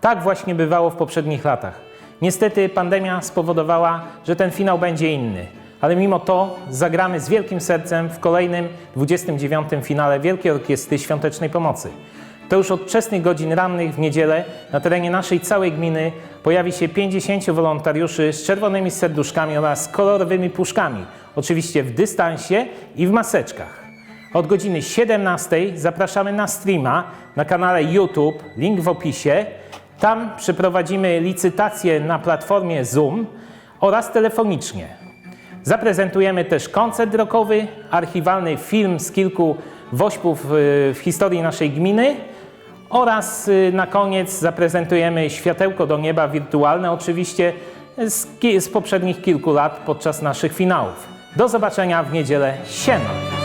Tak właśnie bywało w poprzednich latach. Niestety pandemia spowodowała, że ten finał będzie inny. Ale mimo to zagramy z wielkim sercem w kolejnym 29. finale Wielkiej Orkiestry Świątecznej Pomocy. To już od wczesnych godzin rannych w niedzielę na terenie naszej całej gminy pojawi się 50 wolontariuszy z czerwonymi serduszkami oraz kolorowymi puszkami. Oczywiście w dystansie i w maseczkach. Od godziny 17 zapraszamy na streama na kanale YouTube, link w opisie. Tam przeprowadzimy licytację na platformie Zoom oraz telefonicznie. Zaprezentujemy też koncert rockowy, archiwalny film z kilku wośpów y, w historii naszej gminy oraz y, na koniec zaprezentujemy światełko do nieba wirtualne, oczywiście z, z poprzednich kilku lat podczas naszych finałów. Do zobaczenia w niedzielę. Siema!